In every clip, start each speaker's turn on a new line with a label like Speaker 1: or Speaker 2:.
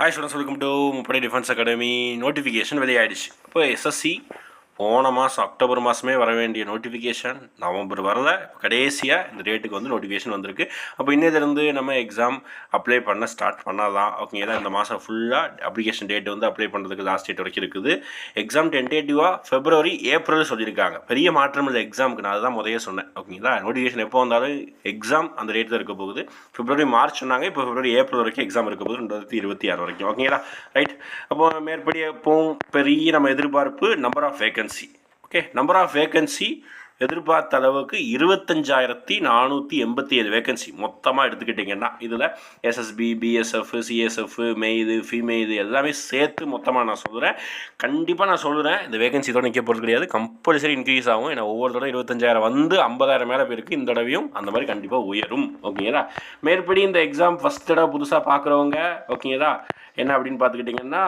Speaker 1: Hi students welcome to முப்படை defence academy notification வெளியாயிடுச்சு. இப்போ எஸ்எஸ்சி போன மாதம் அக்டோபர் மாதமே வர வேண்டிய நோட்டிஃபிகேஷன் நவம்பர் வரல. கடைசியாக இந்த டேட்டுக்கு வந்து நோட்டிஃபிகேஷன் வந்திருக்கு. அப்போ இன்னிலிருந்து நம்ம எக்ஸாம் அப்ளை பண்ண ஸ்டார்ட் பண்ணலாம் ஓகேங்களா இந்த மாதம் ஃபுல்லாக அப்ளிகேஷன் டேட் வந்து அப்ளை பண்ணுறதுக்கு லாஸ்ட் டேட் வரைக்கும் இருக்குது. எக்ஸாம் டென்டேட்டிவாக ஃபெப்ரவரி ஏப்ரல் சொல்லியிருக்காங்க. பெரிய மாற்றம் இல்லை எக்ஸாமுக்கு நான் அதுதான் முதல்ல சொன்னேன். ஓகேங்களா நோட்டிஃபிகேஷன் எப்போ வந்தாலும் எக்ஸாம் அந்த டேட் தான் இருக்க போகுது. ஃபிப்ரவரி மார்ச் சொன்னாங்க. இப்போ ஃபிப்ரவரி ஏப்ரல் வரைக்கும் எக்ஸாம் இருக்க போகுது. ரெண்டாயிரத்தி இருபத்தி ஆறு வரைக்கும். ஓகேங்களா ரைட் அப்போ மேற்படி எப்போவும் பெரிய நம்ம எதிர்பார்ப்பு number of vacancy okay number of vacancy எதிர்பார்த்த அளவுக்கு இருபத்தஞ்சாயிரத்தி நானூற்றி எண்பத்தி ஏழு வேகன்சி மொத்தமாக எடுத்துக்கிட்டிங்கன்னா இதில் SSB BSF CSF male female எல்லாமே சேர்த்து மொத்தமாக நான் சொல்கிறேன் கண்டிப்பாக நான் சொல்கிறேன் இந்த வேகன்சி தான் நிற்க போகிறது கிடையாது. கம்பல்சரி இன்க்ரீஸ் ஆகும். ஏன்னா ஒவ்வொரு தடவை இருபத்தஞ்சாயிரம் வந்து ஐம்பதாயிரம் மேலே பேருக்கு இந்த தடவையும் அந்த மாதிரி கண்டிப்பாக உயரும். ஓகேங்களா? மேற்படி இந்த எக்ஸாம் ஃபஸ்ட் தடவை புதுசாக பார்க்குறவங்க ஓகேங்களா? என்ன அப்படின்னு பார்த்துக்கிட்டிங்கன்னா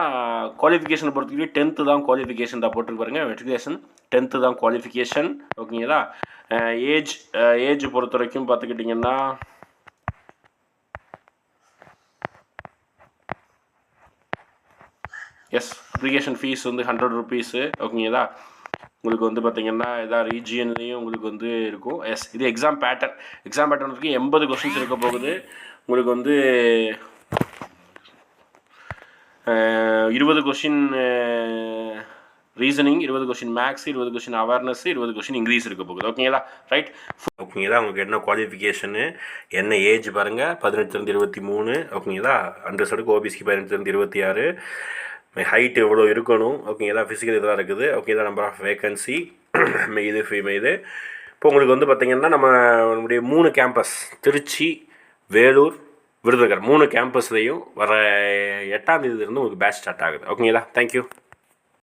Speaker 1: குவாலிஃபிகேஷன் பொறுத்தவரைக்கும் டென்த்து தான் குவாலிஃபிகேஷன் தான் போட்டுருக்கு பாருங்க. மெட்ரிகுலேஷன் டென்த்து தான் குவாலிஃபிகேஷன் ஓகேங்களா ஏஜ் ஏஜ் பொறுத்த வரைக்கும் பார்த்துக்கிட்டிங்கன்னா எஸ் அப்ளிகேஷன் ஃபீஸ் வந்து ஹண்ட்ரட் ருபீஸு ஓகேங்களா உங்களுக்கு வந்து பார்த்தீங்கன்னா எல்லா ரீஜியன்லேயும் உங்களுக்கு வந்து இருக்கும். எஸ் இது எக்ஸாம் பேட்டர்ன் எக்ஸாம் பேட்டர்ன் எண்பது கொஸ்டின்ஸ் இருக்க போகுது. உங்களுக்கு வந்து இருபது கொஷின் ரீசனிங் இருபது கொஷின் மேக்ஸ் இருபது கொஷின் அவேர்னஸ் இருபது கொஷின் இங்கிலீஷ் இருக்க போகுது. ஓகேங்களா ரைட் ஓகேங்களா உங்களுக்கு என்ன குவாலிஃபிகேஷனு என்ன ஏஜ் பாருங்கள் பதினெட்டுலேருந்து இருபத்தி மூணு. ஓகேங்களா அண்டர் சடுக்கு ஓபிசிக்கு பதினெட்டுலேருந்து இருபத்தி ஆறு. ஹைட் எவ்வளோ இருக்கணும்? ஓகேங்களா ஃபிசிக்கல் இதெல்லாம் இருக்குது. ஓகேங்களா நம்பர் ஆஃப் வேகன்சி இது ஃபீமெய்து இப்போ உங்களுக்கு வந்து பார்த்திங்கன்னா நம்ம நம்முடைய மூணு கேம்பஸ் திருச்சி வேலூர் விருதுநகர். மூணு கேம்பஸ்லேயும் வர எட்டாம் தேதியிலிருந்து உங்களுக்கு பேட்ச் ஸ்டார்ட் ஆகுது. ஓகேங்களா தேங்க்யூ